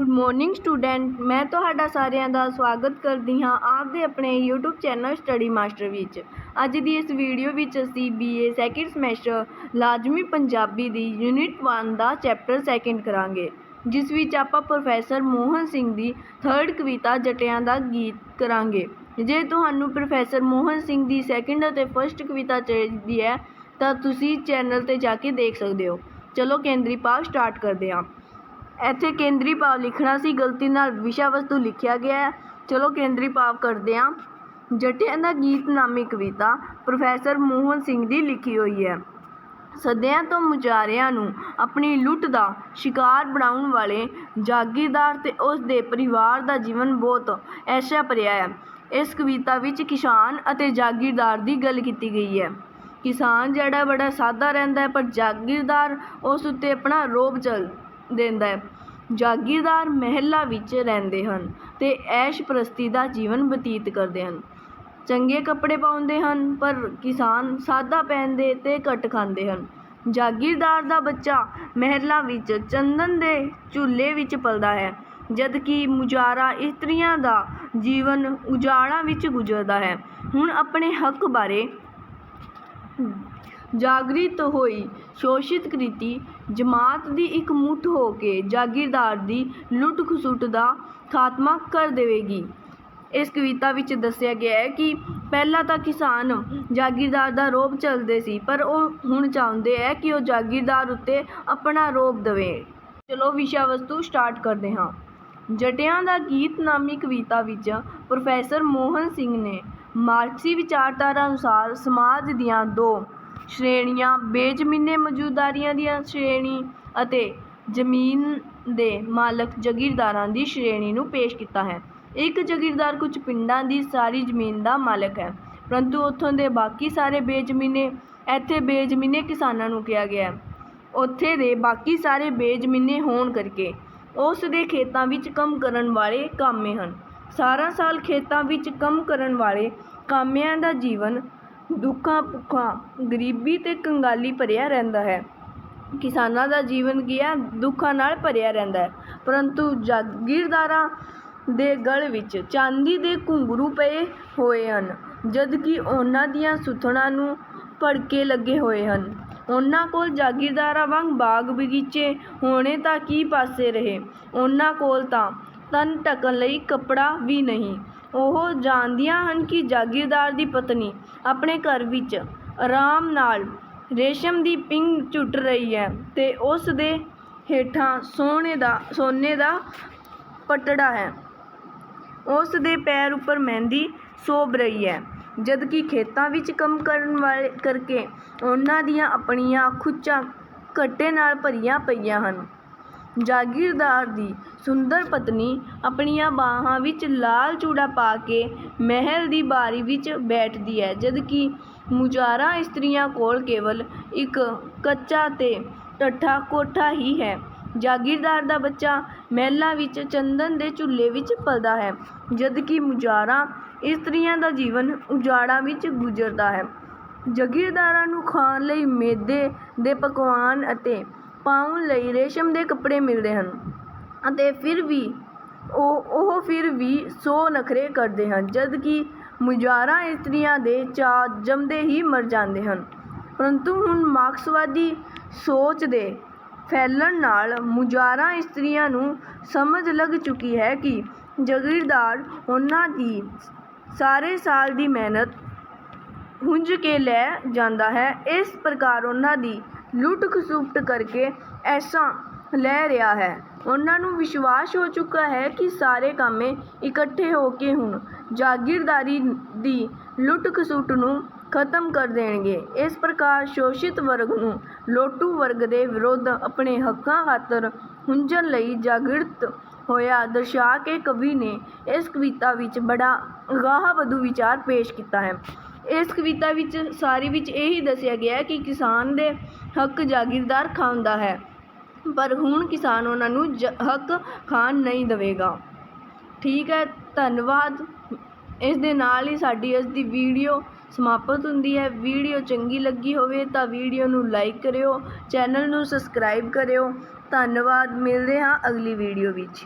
Good morning student ਮੈਂ ਤੁਹਾਡਾ ਸਾਰਿਆਂ ਦਾ ਸਵਾਗਤ ਕਰਦੀ ਹਾਂ ਆਪਦੇ ਆਪਣੇ YouTube ਚੈਨਲ ਸਟੱਡੀ ਮਾਸਟਰ ਵਿੱਚ। ਅੱਜ ਦੀ ਇਸ ਵੀਡੀਓ ਵਿੱਚ ਅਸੀਂ BA ਸੈਕਿੰਡ ਸਮੈਸਟਰ ਲਾਜ਼ਮੀ ਪੰਜਾਬੀ ਦੀ ਯੂਨਿਟ 1 ਦਾ ਚੈਪਟਰ ਸੈਕਿੰਡ ਕਰਾਂਗੇ, ਜਿਸ ਵਿੱਚ ਆਪਾਂ ਪ੍ਰੋਫੈਸਰ ਮੋਹਨ ਸਿੰਘ ਦੀ ਥਰਡ ਕਵਿਤਾ ਜਟਿਆਂ ਦਾ ਗੀਤ ਕਰਾਂਗੇ। ਜੇ ਤੁਹਾਨੂੰ ਪ੍ਰੋਫੈਸਰ ਮੋਹਨ ਸਿੰਘ ਦੀ ਸੈਕਿੰਡ ਅਤੇ ਫਸਟ ਕਵਿਤਾ ਚਾਹੀਦੀ ਹੈ, ਤਾਂ ਤੁਸੀਂ ਚੈਨਲ ਤੇ ਜਾ ਕੇ ਦੇਖ ਸਕਦੇ ਹੋ। ਚਲੋ ਕੇਂਦਰੀ ਭਾਵ ਸਟਾਰਟ ਕਰਦੇ ਹਾਂ। ਇੱਥੇ ਕੇਂਦਰੀ ਭਾਵ ਲਿਖਣਾ ਸੀ, ਗਲਤੀ ਨਾਲ ਵਿਸ਼ਾ ਵਸਤੂ ਲਿਖਿਆ ਗਿਆ ਹੈ। ਚਲੋ ਕੇਂਦਰੀ ਭਾਵ ਕਰਦੇ ਹਾਂ। ਜਟਿਆਂ ਦਾ ਗੀਤ ਨਾਮੀ ਕਵਿਤਾ ਪ੍ਰੋਫੈਸਰ ਮੋਹਨ ਸਿੰਘ ਦੀ ਲਿਖੀ ਹੋਈ ਹੈ। ਸਦਿਆਂ ਤੋਂ ਮੁਜਾਰਿਆਂ ਨੂੰ ਆਪਣੀ ਲੁੱਟ ਦਾ ਸ਼ਿਕਾਰ ਬਣਾਉਣ ਵਾਲੇ ਜਾਗੀਰਦਾਰ ਤੇ ਉਸ ਦੇ ਪਰਿਵਾਰ ਦਾ ਜੀਵਨ ਬਹੁਤ ਐਸ਼ਾ ਭਰਿਆ ਹੈ। ਇਸ ਕਵਿਤਾ ਵਿੱਚ ਕਿਸਾਨ ਅਤੇ ਜਾਗੀਰਦਾਰ ਦੀ ਗੱਲ ਕੀਤੀ ਗਈ ਹੈ। ਕਿਸਾਨ ਜਿਹੜਾ ਬੜਾ ਸਾਦਾ ਰਹਿੰਦਾ ਹੈ, ਪਰ ਜਾਗੀਰਦਾਰ ਉਸ ਉੱਤੇ ਆਪਣਾ ਰੋਬ ਚਲ ਦਿੰਦਾ ਹੈ। ਜਾਗੀਰਦਾਰ ਮਹਿਲਾਂ ਵਿੱਚ ਰਹਿੰਦੇ ਹਨ ਅਤੇ ਐਸ਼ ਪ੍ਰਸਤੀ ਦਾ ਜੀਵਨ ਬਤੀਤ ਕਰਦੇ ਹਨ। ਚੰਗੇ ਕੱਪੜੇ ਪਾਉਂਦੇ ਹਨ, ਪਰ ਕਿਸਾਨ ਸਾਦਾ ਪਹਿਨਦੇ ਤੇ ਘੱਟ ਖਾਂਦੇ ਹਨ। ਜਾਗੀਰਦਾਰ ਦਾ ਬੱਚਾ ਮਹਿਲਾਂ ਵਿੱਚ ਚੰਦਨ ਦੇ ਝੂਲੇ ਵਿੱਚ ਪਲਦਾ ਹੈ ਜਦ ਕਿ ਮੁਜਾਰਾ ਇਸਤਰੀਆਂ ਦਾ ਜੀਵਨ ਉਜਾੜਾਂ ਵਿੱਚ ਗੁਜ਼ਰਦਾ ਹੈ। ਹੁਣ ਆਪਣੇ ਹੱਕ ਬਾਰੇ ਜਾਗ੍ਰਿਤ ਹੋਈ। ਸ਼ੋਸ਼ਿਤ ਕ੍ਰਿਤੀ, ਜਮਾਤ ਦੀ ਇੱਕ ਮੁੱਠ ਹੋ ਕੇ ਜਾਗੀਰਦਾਰ ਦੀ ਲੁੱਟ ਖਸੁੱਟ ਦਾ ਖਾਤਮਾ ਕਰ ਦੇਵੇਗੀ। ਇਸ ਕਵਿਤਾ ਵਿੱਚ ਦੱਸਿਆ ਗਿਆ ਹੈ ਕਿ ਪਹਿਲਾਂ ਤਾਂ ਕਿਸਾਨ ਜਾਗੀਰਦਾਰ ਦਾ ਰੋਬ ਚੱਲਦੇ ਸੀ, ਪਰ ਉਹ ਹੁਣ ਚਾਹੁੰਦੇ ਹੈ ਕਿ ਉਹ ਜਾਗੀਰਦਾਰ ਉੱਤੇ ਆਪਣਾ ਰੋਬ ਦੇਵੇ। ਚਲੋ ਵਿਸ਼ਾ ਵਸਤੂ ਸਟਾਰਟ ਕਰਦੇ ਹਾਂ। ਜਟਿਆਂ ਦਾ ਗੀਤ ਨਾਮੀ ਕਵਿਤਾ ਵਿੱਚ ਪ੍ਰੋਫੈਸਰ ਮੋਹਨ ਸਿੰਘ ਨੇ ਮਾਰਕਸੀ ਵਿਚਾਰਧਾਰਾ ਅਨੁਸਾਰ ਸਮਾਜ ਦੀਆਂ ਦੋ ਸ਼੍ਰੇਣੀਆਂ, ਬੇਜ਼ਮੀਨੇ ਮੌਜੂਦਾਰੀਆਂ ਦੀਆਂ ਸ਼੍ਰੇਣੀ ਅਤੇ ਜ਼ਮੀਨ ਦੇ ਮਾਲਕ ਜਾਗੀਰਦਾਰਾਂ ਦੀ ਸ਼੍ਰੇਣੀ ਨੂੰ ਪੇਸ਼ ਕੀਤਾ ਹੈ। ਇੱਕ ਜਾਗੀਰਦਾਰ ਕੁਝ ਪਿੰਡਾਂ ਦੀ ਸਾਰੀ ਜ਼ਮੀਨ ਦਾ ਮਾਲਕ ਹੈ, ਪਰੰਤੂ ਉੱਥੋਂ ਦੇ ਬਾਕੀ ਸਾਰੇ ਬੇਜ਼ਮੀਨੇ, ਇੱਥੇ ਬੇਜ਼ਮੀਨੇ ਕਿਸਾਨਾਂ ਨੂੰ ਕਿਹਾ ਗਿਆ ਹੈ। ਉੱਥੇ ਦੇ ਬਾਕੀ ਸਾਰੇ ਬੇਜ਼ਮੀਨੇ ਹੋਣ ਕਰਕੇ ਉਸ ਦੇ ਖੇਤਾਂ ਵਿੱਚ ਕੰਮ ਕਰਨ ਵਾਲੇ ਕਾਮੇ ਹਨ। ਸਾਰਾ ਸਾਲ ਖੇਤਾਂ ਵਿੱਚ ਕੰਮ ਕਰਨ ਵਾਲੇ ਕਾਮਿਆਂ ਦਾ ਜੀਵਨ ਦੁੱਖਾਂ, ਭੁੱਖਾਂ, ਗਰੀਬੀ ਅਤੇ ਕੰਗਾਲੀ ਭਰਿਆ ਰਹਿੰਦਾ ਹੈ। ਕਿਸਾਨਾਂ ਦਾ ਜੀਵਨ ਕੀ ਹੈ ਦੁੱਖਾਂ ਨਾਲ ਭਰਿਆ ਰਹਿੰਦਾ ਹੈ। ਪਰੰਤੂ ਜਾਗੀਰਦਾਰਾਂ ਦੇ ਗਲ ਵਿੱਚ ਚਾਂਦੀ ਦੇ ਘੁੰਗਰੂ ਪਏ ਹੋਏ ਹਨ ਜਦ ਕਿ ਉਹਨਾਂ ਦੀਆਂ ਸੁਥਣਾਂ ਨੂੰ ਭੜਕੇ ਲੱਗੇ ਹੋਏ ਹਨ। ਉਹਨਾਂ ਕੋਲ ਜਾਗੀਰਦਾਰਾਂ ਵਾਂਗ ਬਾਗ ਬਗੀਚੇ ਹੋਣੇ ਤਾਂ ਕੀ ਪਾਸੇ ਰਹੇ? ਉਹਨਾਂ ਕੋਲ ਤਾਂ ਤਨ ਢੱਕਣ ਲਈ ਕੱਪੜਾ ਵੀ ਨਹੀਂ। ਉਹ ਜਾਣਦੀਆਂ ਹਨ ਕਿ ਜਾਗੀਰਦਾਰ ਦੀ ਪਤਨੀ ਆਪਣੇ ਘਰ ਵਿੱਚ ਆਰਾਮ ਨਾਲ ਰੇਸ਼ਮ ਦੀ ਪਿੰਗ ਝੁੱਟ ਰਹੀ ਹੈ ਅਤੇ ਉਸ ਦੇ ਹੇਠਾਂ ਸੋਨੇ ਦਾ ਸੋਨੇ ਦਾ ਪਟੜਾ ਹੈ। ਉਸ ਦੇ ਪੈਰ ਉੱਪਰ ਮਹਿੰਦੀ ਸੋਭ ਰਹੀ ਹੈ, ਜਦਕਿ ਖੇਤਾਂ ਵਿੱਚ ਕੰਮ ਕਰਨ ਵਾਲੇ ਕਰਕੇ ਉਹਨਾਂ ਦੀਆਂ ਆਪਣੀਆਂ ਖੁੱਚਾਂ ਘੱਟੇ ਨਾਲ ਭਰੀਆਂ ਪਈਆਂ ਹਨ। ਜਾਗੀਰਦਾਰ ਦੀ ਸੁੰਦਰ ਪਤਨੀ ਆਪਣੀਆਂ ਬਾਹਾਂ ਵਿੱਚ ਲਾਲ ਚੂੜਾ ਪਾ ਕੇ ਮਹਿਲ ਦੀ ਬਾਰੀ ਵਿੱਚ ਬੈਠਦੀ ਹੈ, ਜਦਕਿ ਕਿ ਇਸਤਰੀਆਂ ਕੋਲ ਕੇਵਲ ਇੱਕ ਕੱਚਾ ਤੇ ਟੱਠਾ ਕੋਠਾ ਹੀ ਹੈ। ਜਾਗੀਰਦਾਰ ਦਾ ਬੱਚਾ ਮਹਿਲਾਂ ਵਿੱਚ ਚੰਦਨ ਦੇ ਝੁੱਲੇ ਵਿੱਚ ਪਲਦਾ ਹੈ, ਜਦਕਿ ਕਿ ਇਸਤਰੀਆਂ ਦਾ ਜੀਵਨ ਉਜਾੜਾਂ ਵਿੱਚ ਗੁਜ਼ਰਦਾ ਹੈ। ਜਾਗੀਰਦਾਰਾਂ ਨੂੰ ਖਾਣ ਲਈ ਮੇਦੇ ਦੇ ਪਕਵਾਨ ਅਤੇ ਪਾਉਣ ਲਈ ਰੇਸ਼ਮ ਦੇ ਕੱਪੜੇ ਮਿਲਦੇ ਹਨ ਅਤੇ ਫਿਰ ਵੀ ਉਹ ਉਹ ਫਿਰ ਵੀ ਸੌ ਨਖਰੇ ਕਰਦੇ ਹਨ ਜਦ ਕਿ ਮੁਜਾਰਾ ਇਸਤਰੀਆਂ ਦੇ ਚਾਅ ਜੰਮਦੇ ਹੀ ਮਰ ਜਾਂਦੇ ਹਨ। ਪਰੰਤੂ ਹੁਣ ਮਾਰਕਸਵਾਦੀ ਸੋਚ ਦੇ ਫੈਲਣ ਨਾਲ ਮੁਜਾਰਾ ਇਸਤਰੀਆਂ ਨੂੰ ਸਮਝ ਲੱਗ ਚੁੱਕੀ ਹੈ ਕਿ ਜਾਗੀਰਦਾਰ ਉਹਨਾਂ ਦੀ ਸਾਰੇ ਸਾਲ ਦੀ ਮਿਹਨਤ ਹੁੰਝ ਕੇ ਲੈ ਜਾਂਦਾ ਹੈ। ਇਸ ਪ੍ਰਕਾਰ ਉਹਨਾਂ ਦੀ ਲੁੱਟ ਖਸੁੱਟ ਕਰਕੇ ਐਸਾ ਲੈ ਰਿਹਾ ਹੈ। ਉਹਨਾਂ ਨੂੰ ਵਿਸ਼ਵਾਸ ਹੋ ਚੁੱਕਾ ਹੈ ਕਿ ਸਾਰੇ ਕਾਮੇ ਇਕੱਠੇ ਹੋ ਕੇ ਹੁਣ। ਜਾਗੀਰਦਾਰੀ ਦੀ ਲੁੱਟ ਖਸੁੱਟ ਨੂੰ ਖਤਮ ਕਰ ਦੇਣਗੇ। ਇਸ ਪ੍ਰਕਾਰ ਸ਼ੋਸ਼ਿਤ ਵਰਗ ਨੂੰ ਲੋਟੂ ਵਰਗ ਦੇ ਵਿਰੁੱਧ ਆਪਣੇ ਹੱਕਾਂ ਖਾਤਰ ਹੁੰਜਣ ਲਈ ਜਾਗਰਤ ਹੋਇਆ ਦਰਸਾ ਕੇ ਕਵੀ ਨੇ ਇਸ ਕਵਿਤਾ ਵਿੱਚ ਬੜਾ ਅਗਾਹ-ਵਧੂ ਵਿਚਾਰ ਪੇਸ਼ ਕੀਤਾ ਹੈ। ਇਸ ਕਵਿਤਾ ਵਿੱਚ, ਸਾਰੀ ਵਿੱਚ ਇਹੀ ਦੱਸਿਆ ਗਿਆ ਹੈ ਕਿ ਕਿਸਾਨ ਦੇ ਹੱਕ ਜਾਗੀਰਦਾਰ ਖਾਂਦਾ ਹੈ। ਪਰ ਹੁਣ ਕਿਸਾਨ ਉਹਨਾਂ ਨੂੰ ਜ, ਹੱਕ ਖਾਣ ਨਹੀਂ ਦੇਵੇਗਾ। ਠੀਕ ਹੈ, ਧੰਨਵਾਦ। ਇਸ ਦੇ ਨਾਲ ਹੀ ਸਾਡੀ ਅੱਜ ਦੀ ਵੀਡੀਓ ਸਮਾਪਤ ਹੁੰਦੀ ਹੈ। ਵੀਡੀਓ ਚੰਗੀ ਲੱਗੀ ਹੋਵੇ ਤਾਂ ਵੀਡੀਓ ਨੂੰ ਲਾਈਕ ਕਰਿਓ, ਚੈਨਲ ਨੂੰ ਸਬਸਕ੍ਰਾਈਬ ਕਰਿਓ। ਧੰਨਵਾਦ, ਮਿਲਦੇ ਹਾਂ ਅਗਲੀ ਵੀਡੀਓ ਵਿੱਚ।